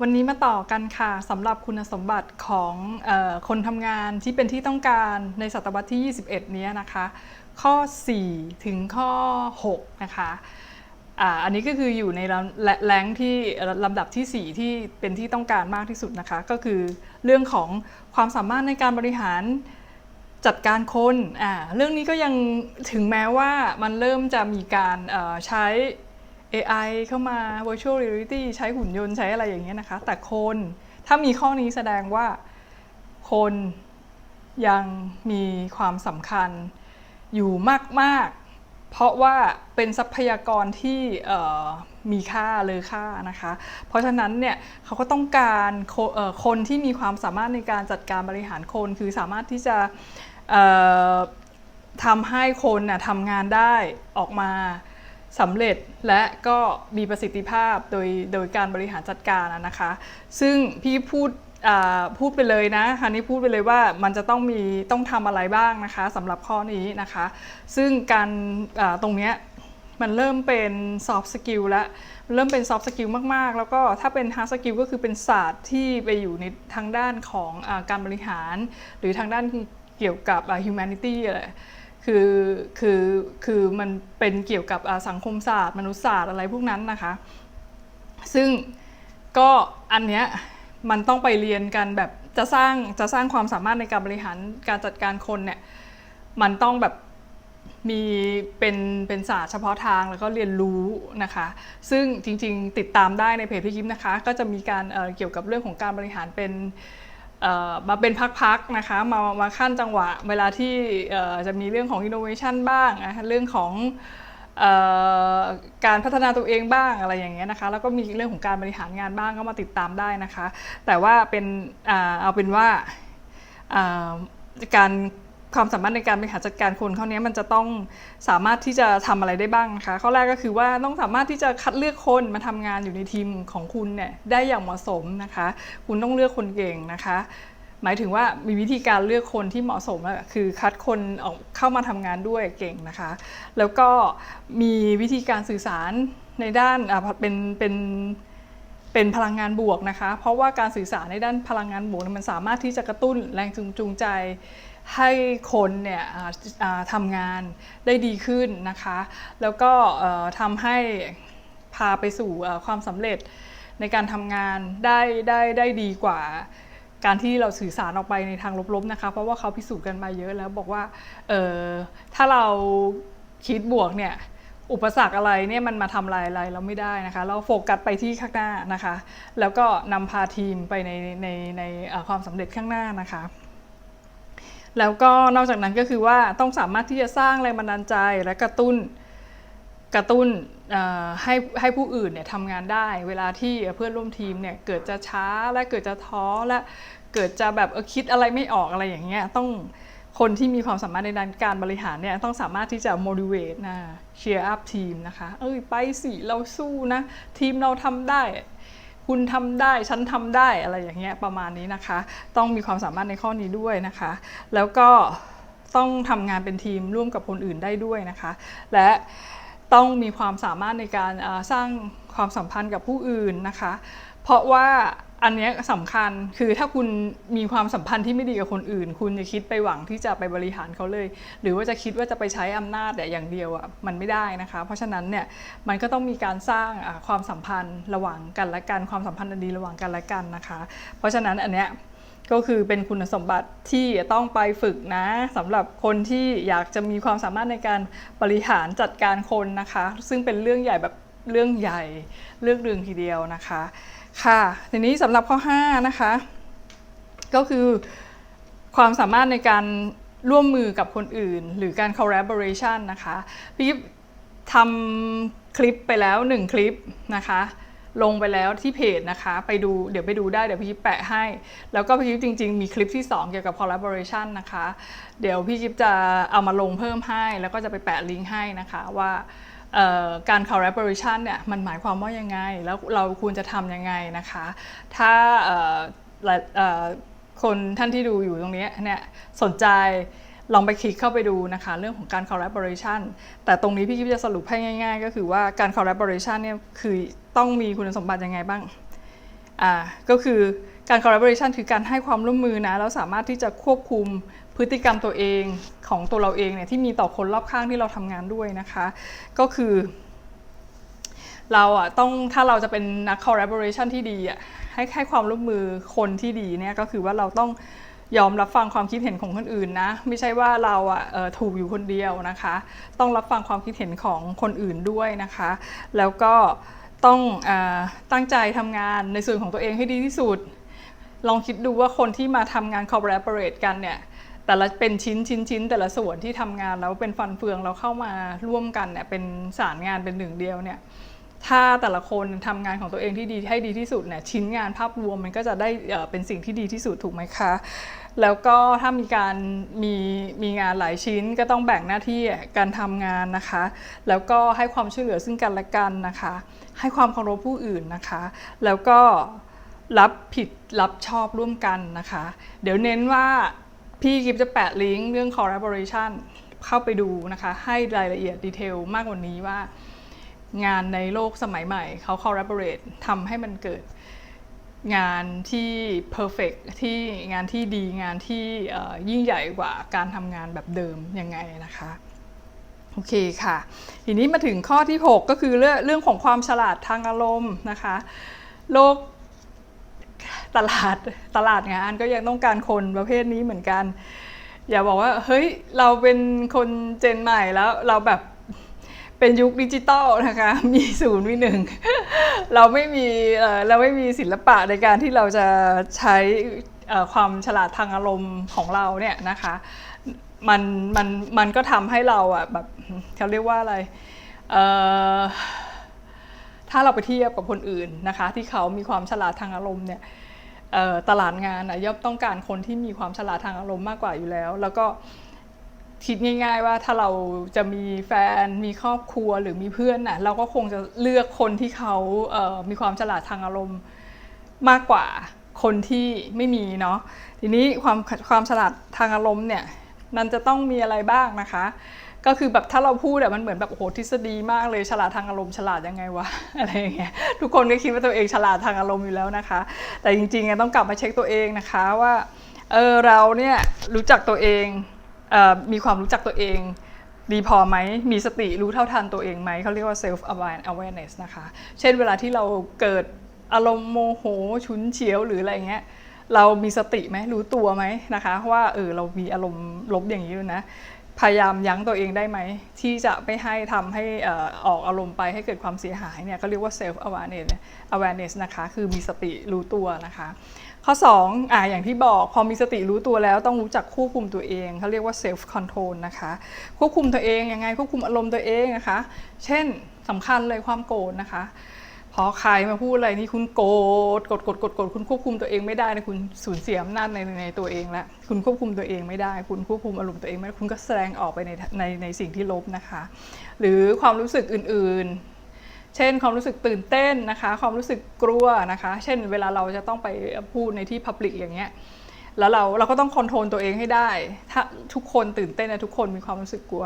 วันนี้มาต่อกันค่ะสำหรับคุณสมบัติของออคนทำงานที่เป็นที่ต้องการในศตวรรษที่ 21เนี้ยนะคะ ข้อ 4 ถึงข้อ 6 นะคะอันนี้ก็คืออยู่ในลำแรงที่ลำดับที่ 4 ที่เป็นที่ต้องการมากที่สุดนะคะ ก็คือเรื่องของความสามารถในการบริหารจัดการคนอ่าเรื่องนี้ก็ยังถึงแม้ว่ามันเริ่มจะมีการใช้ AI เข้ามา virtual reality ใช้หุ่นยนต์ใช้อะไรอย่างเงี้ยนะคะ แต่คนถ้ามีข้อนี้แสดงว่าคนยังมีความสำคัญอยู่มาก ๆ เพราะว่าเป็นทรัพยากรที่มีค่าเลอค่านะคะ เพราะฉะนั้นเนี่ยเขาก็ต้องการคคนที่มีความสามารถในการจัดการบริหารคน คือสามารถที่จะทำให้คนนะทำงานได้ออกมา สำเร็จและก็มีประสิทธิภาพโดยโดยการบริหารจัดการนะคะ ซึ่งพี่พูดพูดไปเลยนะคันนี้พูดไปเลยว่ามันจะต้องมีต้องทำอะไรบ้างนะคะสำหรับข้อนี้นะคะ ซึ่งการตรงเนี้ยมันเริ่มเป็น soft skill แล้วเริ่มเป็น soft skill มาก ๆ แล้วก็ถ้าเป็น hard skill ก็คือเป็นศาสตร์ที่ไปอยู่ในทางด้านของอการบริหาร หรือทางด้านเกี่ยวกับอ่า humanity อะไร คือคือคือมันเป็นเกี่ยวกับสังคมศาสตร์ มนุษยศาสตร์อะไรพวกนั้นนะคะ ซึ่งก็อันเนี้ยมันต้องไปเรียนกันแบบจะสร้างจะสร้างความสามารถในการบริหารการจัดการคนเนี่ยมันต้องแบบมีเป็นเป็นศาสตร์เฉพาะทางแล้วก็เรียนรู้นะคะ ซึ่งจริงๆติดตามได้ในเพจพี่ยิ้มนะคะ ก็จะมีการเเกี่ยวกับเรื่องของการบริหารเป็น มาเป็นพักๆนะคะมามาขั้นจังหวะ เวลาที่จะมีเรื่องของอินโนเวชันบ้างนะคะเรื่องของการพัฒนาตัวเองบ้างอะไรอย่างเงี้ยนะคะ แล้วก็มีเรื่องของการบริหารงานบ้างก็มาติดตามได้นะคะ แต่ว่าเป็นเอาเป็นว่าการ ความสามารถในการบริหารจัดการคนเขาเนี้ยมันจะต้องสามารถที่จะทำอะไรได้บ้างนะคะข้อแรกก็คือว่าต้องสามารถที่จะคัดเลือกคนมาทำงานอยู่ในทีมของคุณเนี่ยได้อย่างเหมาะสมนะคะ คุณต้องเลือกคนเก่งนะคะหมายถึงว่ามีวิธีการเลือกคนที่เหมาะสมคือคัดคนออกเข้ามาทำงานด้วยเก่งนะคะ แล้วก็มีวิธีการสื่อสารในด้านเป็นเป็นเป็นพลังงานบวกนะคะ เพราะว่าการสื่อสารในด้านพลังงานบวกมันสามารถที่จะกระตุ้นแรงจูงใจ ให้คนเนี่ยทำงานได้ดีขึ้นนะคะ แล้วก็ทำให้พาไปสู่ความสำเร็จในการทำงานได้ได้ได้ดีกว่าการที่เราสื่อสารออกไปในทางลบๆนะคะ เพราะว่าเขาพิสูจน์กันมาเยอะแล้วบอกว่าเออถ้าเราคิดบวกเนี่ยอุปสรรคอะไรเนี่ยมันมาทำลายอะไรเราไม่ได้นะคะ เราโฟกัสไปที่ข้างหน้านะคะ แล้วก็นำพาทีมไปในในในความสำเร็จข้างหน้านะคะ แล้วก็นอกจากนั้นก็คือว่าต้องสามารถที่จะสร้างแรงบันดาลใจและกระตุ้นกระตุ้นให้ให้ผู้อื่นเนี่ยทำงานได้ เวลาที่เพื่อนร่วมทีมเนี่ยเกิดจะช้าและเกิดจะท้อและเกิดจะแบบเออคิดอะไรไม่ออกอะไรอย่างเงี้ยต้องคนที่มีความสามารถในด้านการบริหารเนี่ยต้องสามารถที่จะ motivate นะ cheer up ทีมนะคะ เอ้ยไปสิเราสู้นะ ทีมเราทำได้ คุณทำได้ฉันทำได้อะไรอย่างเงี้ยประมาณนี้นะคะ ต้องมีความสามารถในข้อนี้ด้วยนะคะ แล้วก็ต้องทำงานเป็นทีมร่วมกับคนอื่นได้ด้วยนะคะ และ ต้องมีความสามารถในการสร้างความสัมพันธ์กับผู้อื่นนะคะ เพราะว่าอันนี้สำคัญคือถ้าคุณมีความสัมพันธ์ที่ไม่ดีกับคนอื่น คุณจะคิดไปหวังที่จะไปบริหารเขาเลย หรือว่าจะคิดว่าจะไปใช้อำนาจแต่อย่างเดียวอะมันไม่ได้นะคะ เพราะฉะนั้นเนี่ยมันก็ต้องมีการสร้างความสัมพันธ์ระหว่างกันและกันความสัมพันธ์อันดีระหว่างกันและกันนะคะ เพราะฉะนั้นอันเนี้ย ก็คือเป็นคุณสมบัติที่ต้องไปฝึกนะสำหรับคนที่อยากจะมีความสามารถในการบริหารจัดการคนนะคะ ซึ่งเป็นเรื่องใหญ่แบบเรื่องใหญ่เรื่องหนึ่งทีเดียวนะคะค่ะทีนี้สำหรับข้อ5นะคะก็คือความสามารถในการร่วมมือกับคนอื่น หรือการ collaboration นะคะพี่ทำคลิปไปแล้ว 1 คลิปนะคะ ลงไปแล้วที่เพจนะคะ ไปดูเดี๋ยวไปดูได้เดี๋ยวพี่ยิปแปะให้ แล้วก็พี่ยิปจริง ๆ มีคลิปที่ 2 เกี่ยวกับ collaboration นะคะ เดี๋ยวพี่ยิปจะเอามาลงเพิ่มให้ แล้วก็จะไปแปะลิงก์ให้นะคะว่าการ collaboration เนี่ยมันหมายความว่ายังไง แล้วเราควรจะทำยังไงนะคะ ถ้าคนท่านที่ดูอยู่ตรงนี้เนี่ยสนใจ ลองไปคลิกเข้าไปดูนะคะเรื่องของการ collaboration แต่ตรงนี้พี่กิ๊บจะสรุปให้ง่าย ๆ ก็คือว่าการ collaboration เนี่ยคือต้องมีคุณสมบัติยังไงบ้างอ่าก็คือการ collaboration คือการให้ความร่วมมือนะแล้วสามารถที่จะควบคุมพฤติกรรมตัวเองของตัวเราเองเนี่ยที่มีต่อคนรอบข้างที่เราทำงานด้วยนะคะ ก็คือ เราอะต้องถ้าเราจะเป็นนัก collaboration ที่ดีอะให้ให้ความร่วมมือคนที่ดีเนี่ยก็คือว่าเราต้อง ยอมรับฟังความคิดเห็นของคนอื่นนะ ไม่ใช่ว่าเราอะถูกอยู่คนเดียวนะคะ ต้องรับฟังความคิดเห็นของคนอื่นด้วยนะคะ แล้วก็ต้องอตั้งใจทำงานในส่วนของตัวเองให้ดีที่สุด ลองคิดดูว่าคนที่มาทำงาน collaborate กันเนี่ยแต่ละเป็นชิ้นชิ้นชิ้นแต่ละส่วนที่ทำงานแล้วเป็นฟันเฟืองเราเข้ามาร่วมกันเนี่ยเป็นสารงานเป็นหนึ่งเดียวเนี่ยถ้าแต่ละคนทำงานของตัวเองที่ดีให้ดีที่สุดเนี่ยชิ้นงานภาพรวมมันก็จะได้อ่อเป็นสิ่งที่ดีที่สุดถูกไหมคะ แล้วก็ถ้ามีการมีมีงานหลายชิ้นก็ต้องแบ่งหน้าที่การทำงานนะคะ แล้วก็ให้ความช่วยเหลือซึ่งกันและกันนะคะ ให้ความเคารพผู้อื่นนะคะ แล้วก็รับผิดรับชอบร่วมกันนะคะ เดี๋ยวเน้นว่าพี่กิฟจะแปะลิงก์เรื่อง collaboration เข้าไปดูนะคะ ให้รายละเอียดดีเทลมากกว่านี้ว่า งานในโลกสมัยใหม่เขา collaborate ทำให้มันเกิด งานที่ perfect ที่งานที่ดีงานที่ยิ่งใหญ่กว่าการทำงานแบบเดิมยังไงนะคะโอเคค่ะ ทีนี้มาถึงข้อที่ 6 ก็คือเรื่องเรื่องของความฉลาดทางอารมณ์นะคะ โลกตลาดตลาดงานก็ยังต้องการคนประเภทนี้เหมือนกัน อย่าบอกว่าเฮ้ยเราเป็นคนเจนใหม่แล้วเราแบบ เป็นยุคดิจิตอลนะคะ มีศูนย์มีหนึ่ง เราไม่มีเราไม่มีศิลปะในการที่เราจะใช้ความฉลาดทางอารมณ์ของเราเนี่ยนะคะมันมันมันก็ทำให้เราอะแบบเขาเรียกว่าอะไรเอ่อถ้าเราไปเทียบกับคนอื่นนะคะ ที่เขามีความฉลาดทางอารมณ์เนี่ยตลาดงานอะย่อมต้องการคนที่มีความฉลาดทางอารมณ์มากกว่าอยู่แล้ว แล้วก็ คิดง่าย ๆ ว่าถ้าเราจะมีแฟนมีครอบครัวหรือมีเพื่อนน่ะเราก็คงจะเลือกคนที่เขาเอ่อมีความฉลาดทางอารมณ์มากกว่าคนที่ไม่มีเนาะทีนี้ความความฉลาดทางอารมณ์เนี่ยมันจะต้องมีอะไรบ้างนะคะ ก็คือแบบถ้าเราพูดอะมันเหมือนแบบโอ้โหทฤษฎีมากเลยฉลาดทางอารมณ์ฉลาดยังไงวะอะไรอย่างเงี้ยทุกคนก็คิดว่าตัวเองฉลาดทางอารมณ์อยู่แล้วนะคะ แต่จริงๆต้องกลับมาเช็คตัวเองนะคะว่าเออเราเนี่ยรู้จักตัวเอง มีความรู้จักตัวเอง ดีพอไหมมีสติรู้เท่าทันตัวเองไหมเขาเรียกว่า self awareness นะคะ เช่นเวลาที่เราเกิดอารมณ์โมโหฉุนเฉียวหรืออะไรเงี้ยเรามีสติไหมรู้ตัวไหมนะคะ ว่าเออเรามีอารมณ์ลบอย่างนี้ด้วยนะ พยายามยั้งตัวเองได้ไหม ที่จะไม่ให้ทำให้ออออกอารมณ์ไปให้เกิดความเสียหายเนี่ยก็เรียกว่า self awareness awareness นะคะคือมีสติรู้ตัวนะคะ ข้อ 2อ่าอย่างที่บอกพอมีสติรู้ตัวแล้วต้องรู้จักควบคุมตัวเองเขาเรียกว่า self control นะคะควบคุมตัวเองยังไงควบคุมอารมณ์ตัวเองนะคะ เช่นสำคัญเลยความโกรธนะคะ พอใครมาพูดอะไรนี่คุณโกรธกดกดกดกดคุณควบคุมตัวเองไม่ได้นะคุณสูญเสียอำนาจในในตัวเองแล้วคุณควบคุมตัวเองไม่ได้ คุณควบคุมอารมณ์ตัวเองไม่ได้คุณก็แสดงออกไปในในในสิ่งที่ลบนะคะ หรือความรู้สึกอื่นๆ เช่นความรู้สึกตื่นเต้นนะคะ ความรู้สึกกลัวนะคะ เช่น เวลาเราจะต้องไปพูดในที่พับลิกอย่างเงี้ยแล้วเราเราก็ต้องคอนโทรลตัวเองให้ได้ ถ้าทุกคนตื่นเต้นนะทุกคนมีความรู้สึกกลัว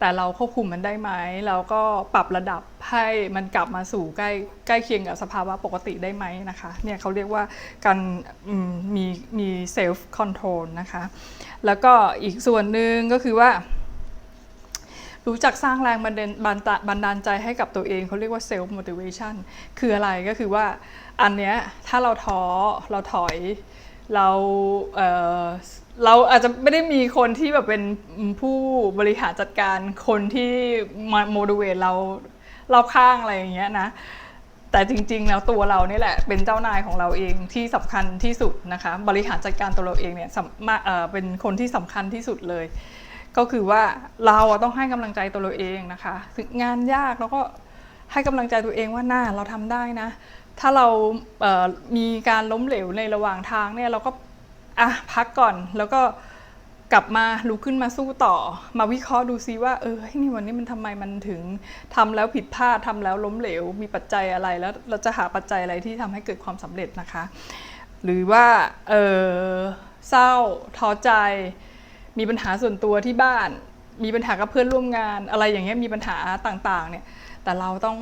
แต่เราควบคุมมันได้ไหมเราก็ปรับระดับให้มันกลับมาสู่ใกล้ใกล้เคียงกับสภาวะปกติได้ไหมนะคะเนี่ยเขาเรียกว่าการมีมีเซลฟ์คอนโทรลนะคะแล้วก็อีกส่วนหนึ่งก็คือว่า รู้จักสร้างแรงบันดาลบันดาลใจให้กับตัวเองเขาเรียกว่า self motivation คืออะไรก็คือว่าอันเนี้ยถ้าเราท้อเราถอย เราเออเราอาจจะไม่ได้มีคนที่แบบเป็นผู้บริหารจัดการคนที่มาโมดิเวตเรารอบข้างอะไรอย่างเงี้ยนะ แต่จริงๆแล้วตัวเรานี่แหละเป็นเจ้านายของเราเองที่สำคัญที่สุดนะคะ บริหารจัดการตัวเราเองเนี่ยมาเออเป็นคนที่สำคัญที่สุดเลย ก็คือว่าเราต้องให้กำลังใจตัวเราเองนะคะงงานยากเราก็ให้กำลังใจตัวเองว่าหน้าเราทำได้นะ ถ้าเราเมีการล้มเหลวในระหว่างทางเนี่ยเราก็อะพักก่อนแล้วก็กลับมาลุกขึ้นมาสู้ต่อ มาวิเคราะห์ดูซิว่า เออนี่วันนี้มันทำไมมันถึงทำแล้วผิดพลาดทำแล้วล้มเหลว มีปัจจัยอะไรแล้วเราจะหาปัจจัยอะไรที่ทำให้เกิดความสำเร็จนะคะ หรือว่าเออเศร้าท้อใจ มีปัญหาส่วนตัวที่บ้าน มีปัญหากับเพื่อนร่วมงานอะไรอย่างเงี้ยมีปัญหาต่างๆเนี่ยแต่เราต้อง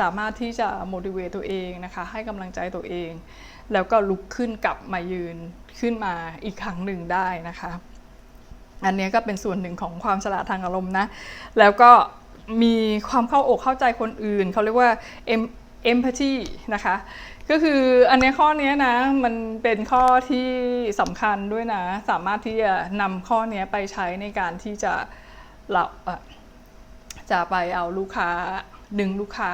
สามารถที่จะ motivate ตัวเองนะคะ ให้กำลังใจตัวเอง แล้วก็ลุกขึ้นกลับมายืนขึ้นมาอีกครั้งหนึ่งได้นะคะ อันเนี้ยก็เป็นส่วนหนึ่งของความฉลาดทางอารมณ์นะ แล้วก็มีความเข้าอกเข้าใจคนอื่น เขาเรียกว่า empathy นะคะ ก็คืออันเนี้ยข้อนี้นะ มันเป็นข้อที่สำคัญด้วยนะ สามารถที่จะนำข้อนี้ไปใช้ในการที่จะเราเอ่อจะไปเอาลูกค้า ดึงลูกค้า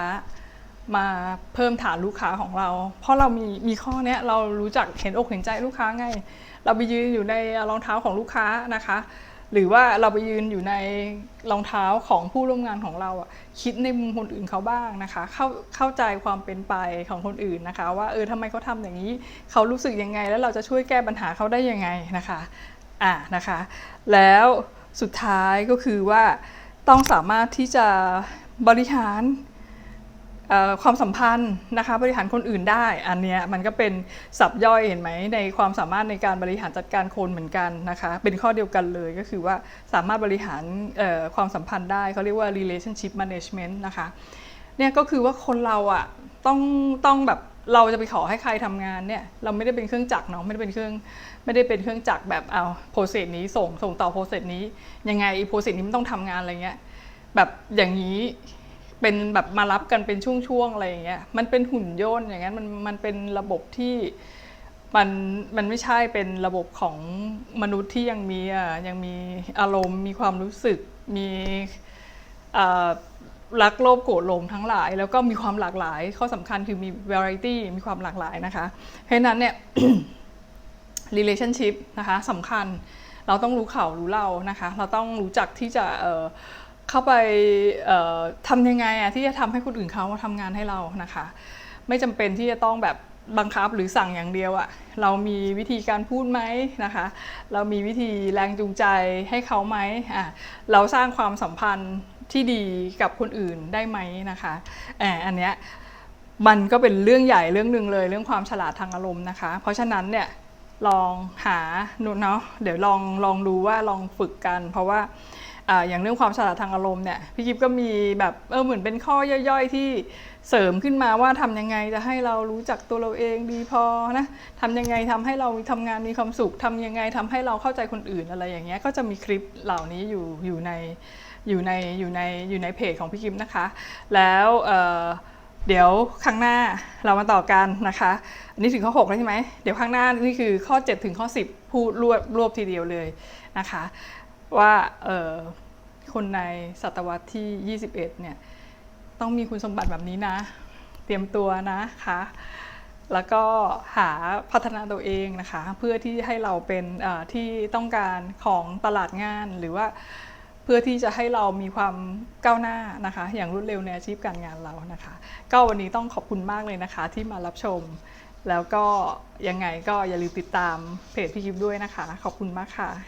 มาเพิ่มฐานลูกค้าของเรา เพราะเรามีมีข้อเนี้ยเรารู้จักเห็นอกเห็นใจลูกค้าไง เราไปยืนอยู่ในรองเท้าของลูกค้านะคะ หรือว่าเราไปยืนอยู่ในรองเท้าของผู้ร่วมงานของเราอะคิดในมุมคนอื่นเขาบ้างนะคะ เข้าเข้าใจความเป็นไปของคนอื่นนะคะ ว่าเออทำไมเขาทำอย่างนี้เขารู้สึกยังไง แล้วเราจะช่วยแก้ปัญหาเขาได้ยังไงนะคะอ่านะคะ แล้วสุดท้ายก็คือว่าต้องสามารถที่จะ บริหารความสัมพันธ์นะคะบริหารคนอื่นได้ อันเนี้ยมันก็เป็นสับย่อยเห็นไหมในความสามารถในการบริหารจัดการคนเหมือนกันนะคะเป็นข้อเดียวกันเลยก็คือว่าสามารถบริหารความสัมพันธ์ได้เขาเรียกว่า relationship management นะคะเนี่ยก็คือว่าคนเราอะต้องต้องแบบเราจะไปขอให้ใครทำงานเนี่ยเราไม่ได้เป็นเครื่องจักรเนาะไม่ได้เป็นเครื่องไม่ได้เป็นเครื่องจักรแบบเอาโปรเซสนี้ส่งส่งต่อโปรเซสนี้ยังไงโปรเซสนี้มันต้องทำงานอะไรเงี้ย แบบอย่างนี้เป็นแบบมารับกันเป็นช่วงๆอะไรอย่างเงี้ยมันเป็นหุ่นยนต์อย่างนั้นมันมันเป็นระบบที่มันมันไม่ใช่เป็นระบบของมนุษย์ที่ยังมีอะยังมีอารมณ์ มีความรู้สึกมีรักโลภโกรธหลงทั้งหลาย แล้วก็มีความหลากหลาย ข้อสำคัญคือมี variety มีความหลากหลายนะคะเพราะนั้นเนี่ย relationship นะคะสำคัญเราต้องรู้เขารู้เรานะคะ เราต้องรู้จักที่จะเเข้าไปทำยังไงอะที่จะทำให้คนอื่นเขาทำงานให้เรานะคะ ไม่จำเป็นที่จะต้องแบบบังคับหรือสั่งอย่างเดียวอะเรามีวิธีการพูดไหมนะคะ เรามีวิธีแรงจูงใจให้เขาไหมอะเราสร้างความสัมพันธ์ที่ดีกับคนอื่นได้ไหมนะคะอะอันเนี้ยมันก็เป็นเรื่องใหญ่เรื่องหนึ่งเลยเรื่องความฉลาดทางอารมณ์นะคะ เพราะฉะนั้นเนี่ยลองหาหนูเนาะเดี๋ยวลองลองดูว่าลองฝึกกัน เพราะว่า อย่างเรื่องความฉลาดทางอารมณ์เนี่ยพี่กิฟก็มีแบบเออเหมือนเป็นข้อย่อยๆที่เสริมขึ้นมาว่าทำยังไงจะให้เรารู้จักตัวเราเองดีพอนะทำยังไงทำให้เราทำงานมีความสุขทำยังไงทำให้เราเข้าใจคนอื่นอะไรอย่างเงี้ยก็จะมีคลิปเหล่านี้อยู่อยู่ในอยู่ในอยู่ในอยู่ในเพจของพี่กิฟนะคะ แล้วเเดี๋ยวครั้งหน้าเรามาต่อกันนะคะ อันนี้ถึงข้อ6แล้วใช่ไหมเดี๋ยวข้งหน้านี่คือข้อ 7 ถึงข้อ 10 พูดรวบรวบทีเดียวเลยนะคะ ว่าเออคนในศตวรรษที่ 21 เนี่ยต้องมีคุณสมบัติแบบนี้นะ เตรียมตัวนะคะแล้วก็หาพัฒนาตัวเองนะคะ เพื่อที่ให้เราเป็นที่ต้องการของตลาดงานหรือว่าเพื่อที่จะให้เรามีความก้าวหน้านะคะ อย่างรวดเร็วในอาชีพการงานเรานะคะ ก็วันนี้ต้องขอบคุณมากเลยนะคะ ที่มารับชม แล้วก็ยังไงก็อย่าลืมติดตามเพจพี่กิฟด้วยนะคะ ขอบคุณมากค่ะ